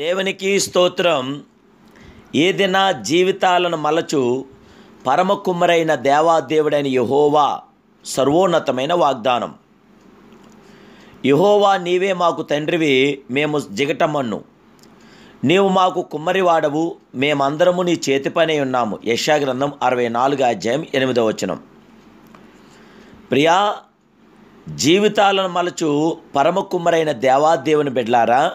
దేవునికి స్తోత్రం. ఏదిన జీవితాలను మలచు పరమకుమ్మరైన దేవాదేవుడైన యహోవా సర్వోన్నతమైన వాగ్దానం. యహోవా నీవే మాకు తండ్రివి మేము జిగటమన్ను. నీవు మాకు కుమ్మరివాడవు మేమందరము నీ చేతి పనే ఉన్నాము. యశాగ్రంథం అరవై నాలుగు అధ్యాయం ఎనిమిదవ వచనం. ప్రియా జీవితాలను మలచు పరమకుమ్మరైన దేవాదేవుని బిడ్లారా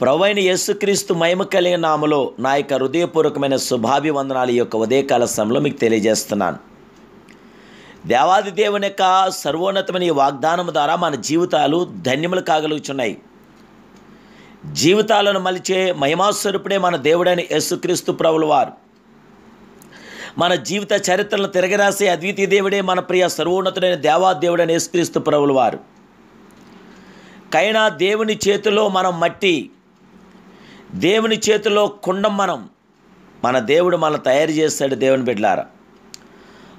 ప్రవైన యేసుక్రీస్తు మహిమ కలిగిన నామలో నా యొక్క హృదయపూర్వకమైన శుభాభివందనాలు ఈ యొక్క ఉదయకాల సమయంలో మీకు తెలియజేస్తున్నాను. దేవాది దేవుని యొక్క సర్వోన్నతమైన వాగ్దానం ద్వారా మన జీవితాలు ధన్యములు కాగలుగుచున్నాయి. జీవితాలను మలిచే మహిమాస్వరూపుడే మన దేవుడైన యేసుక్రీస్తు ప్రభుల వారు మన జీవిత చరిత్రలను తిరగరాసే అద్వితీయ దేవుడే మన ప్రియ సర్వోన్నతుడైన దేవాదేవుడైన యేసుక్రీస్తు ప్రభుల వారు కైనా దేవుని చేతిలో మనం మట్టి దేవుని చేతిలో కుండం మనం. మన దేవుడు మన తయారు చేస్తాడు దేవుని బిడ్డలారా.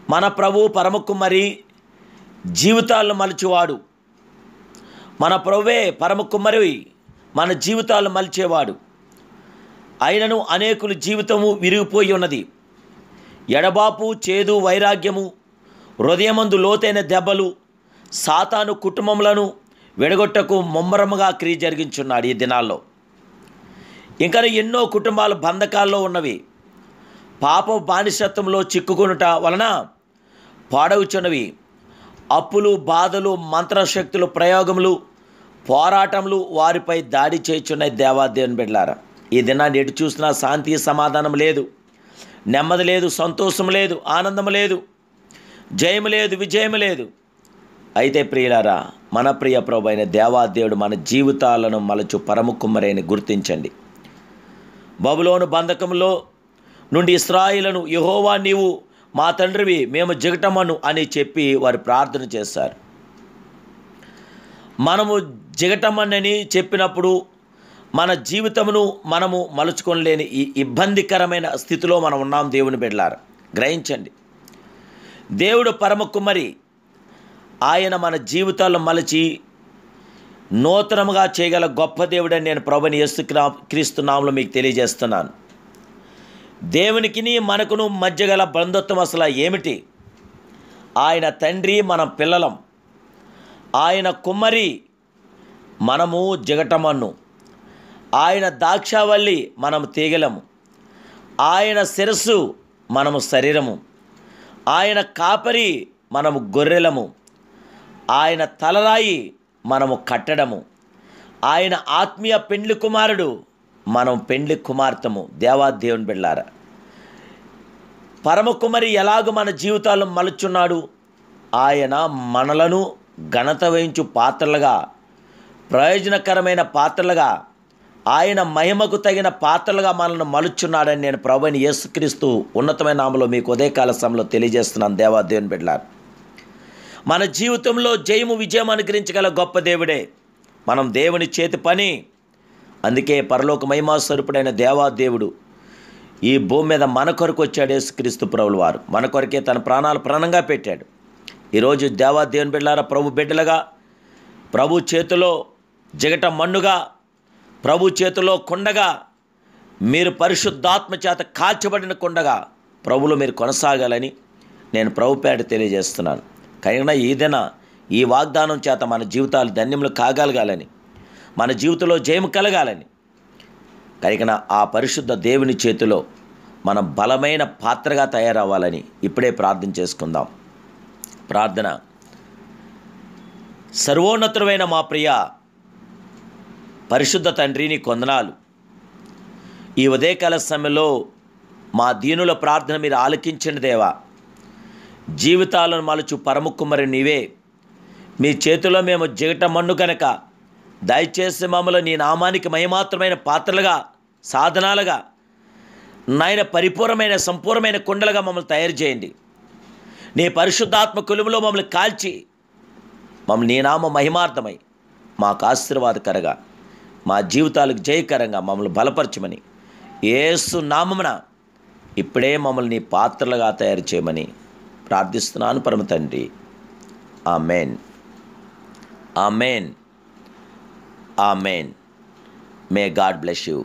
మన ప్రభు పరమకుమ్మరి జీవితాలను మలిచేవాడు. మన ప్రభువే పరమకుమ్మరి మన జీవితాలను మలిచేవాడు. ఆయనను అనేకుల జీవితము విరిగిపోయి ఉన్నది. ఎడబాపు చేదు వైరాగ్యము హృదయమందు లోతైన దెబ్బలు సాతాను కుటుంబములను విడగొట్టకు ముమ్మరముగా క్రియ జరిగించున్నాడు ఈ దినాల్లో. ఇంకా ఎన్నో కుటుంబాలు బంధకాల్లో ఉన్నవి. పాప బానిసత్వంలో చిక్కుకొనుట వలన పాడవుచున్నవి. అప్పులు బాధలు మంత్రశక్తులు ప్రయోగములు పోరాటములు వారిపై దాడి చేయుచున్నాయి దేవాదేవుని బిడ్డలారా. ఈ దినాన్ని ఎటు చూసినా శాంతి సమాధానం లేదు. నెమ్మది లేదు సంతోషం లేదు ఆనందం లేదు జయము లేదు విజయం లేదు. అయితే ప్రియులారా మన ప్రియ ప్రభు అయిన దేవాదేవుడు మన జీవితాలను మలచు పరముకుమ్మరైన గుర్తించండి. బబులోను బంధకంలో నుండి ఇస్రాయిలను యహోవా నీవు మా తండ్రివి మేము జిగటమను అని చెప్పి వారు ప్రార్థన చేశారు. మనము జిగటమని చెప్పినప్పుడు మన జీవితమును మనము మలుచుకొనలేని ఈ ఇబ్బందికరమైన స్థితిలో మనం ఉన్నాం దేవుని బిడ్డలారు. గ్రహించండి. దేవుడు పరమ కుమరి ఆయన మన జీవితాల్లో మలచి నూతనముగా చేయగల గొప్ప దేవుడని నేను ప్రభుని యేసు క్రీస్తునామంలో మీకు తెలియజేస్తున్నాను. దేవునికిని మనకును మధ్య గల బంధుత్వం అసలు ఏమిటి? ఆయన తండ్రి మన పిల్లలం. ఆయన కుమ్మరి మనము జగటమన్ను. ఆయన దాక్షావల్లి మనము తీగలము. ఆయన శిరస్సు మనము శరీరము. ఆయన కాపరి మనము గొర్రెలము. ఆయన తలరాయి మనము కట్టడము. ఆయన ఆత్మీయ పెండ్లి కుమారుడు మనం పెండ్లి కుమార్తెము దేవాదేవుని బిళ్ళార. పరమకుమరి ఎలాగ మన జీవితాలు మలుచున్నాడు ఆయన మనలను ఘనత వహించు పాత్రలుగా ప్రయోజనకరమైన పాత్రలుగా ఆయన మహిమకు తగిన పాత్రలుగా మనల్ని మలుచున్నాడని నేను ప్రభుని యేసుక్రీస్తు ఉన్నతమైన నామలో మీకు ఉదయకాల సమయంలో తెలియజేస్తున్నాను దేవాదేవుని బిడ్డారు మన జీవితంలో జయము విజయం అనుగ్రహించగల గొప్ప దేవుడే. మనం దేవుని చేతి పని. అందుకే పరలోక మహిమా స్వరూపుడైన దేవాదేవుడు ఈ భూమి మీద మన కొరకు వచ్చాడు యేసుక్రీస్తు ప్రభులు వారు. మన కొరకే తన ప్రాణాలు ప్రాణంగా పెట్టాడు. ఈరోజు దేవాదేవుని బిడ్డలారా ప్రభు బిడ్డలుగా ప్రభు చేతిలో జిగట మన్నుగా ప్రభు చేతిలో కొండగా మీరు పరిశుద్ధాత్మ చేత కాల్చబడిన కొండగా ప్రభులు మీరు కొనసాగాలని నేను ప్రభుపేట తెలియజేస్తున్నాను. కనుక ఏదైనా ఈ వాగ్దానం చేత మన జీవితాలు ధన్యములు కాగలగాలని మన జీవితంలో జయం కలగాలని. కనుక ఆ పరిశుద్ధ దేవుని చేతిలో మనం బలమైన పాత్రగా తయారవ్వాలని ఇప్పుడే ప్రార్థన చేసుకుందాం. ప్రార్థన. సర్వోన్నతుడైన మా ప్రియ పరిశుద్ధ తండ్రిని కొందనాలు. ఈ ఉదయకాల సమయంలో మా దీనుల ప్రార్థన మీరు ఆలకించండి దేవా. జీవితాలను మలుచు పరముకుమరి నీవే. మీ చేతిలో మేము జిగట మన్ను కనుక దయచేసి మమ్మల్ని నీ నామానికి మయమాత్రమైన పాత్రలుగా సాధనాలుగా నాయన పరిపూర్ణమైన సంపూర్ణమైన కుండలుగా మమ్మల్ని తయారు చేయండి. నీ పరిశుద్ధాత్మ కొలుములో మమ్మల్ని కాల్చి మమ్మల్ని నీ నామ మహిమార్థమై మాకు ఆశీర్వాదకరగా మా జీవితాలకు జయకరంగా మమ్మల్ని బలపరచమని ఏసు నామమున ఇప్పుడే మమ్మల్ని నీ పాత్రలుగా తయారు చేయమని ప్రార్థిస్తున్నాను పరమ తండ్రి. ఆ man uh man uh man may God bless you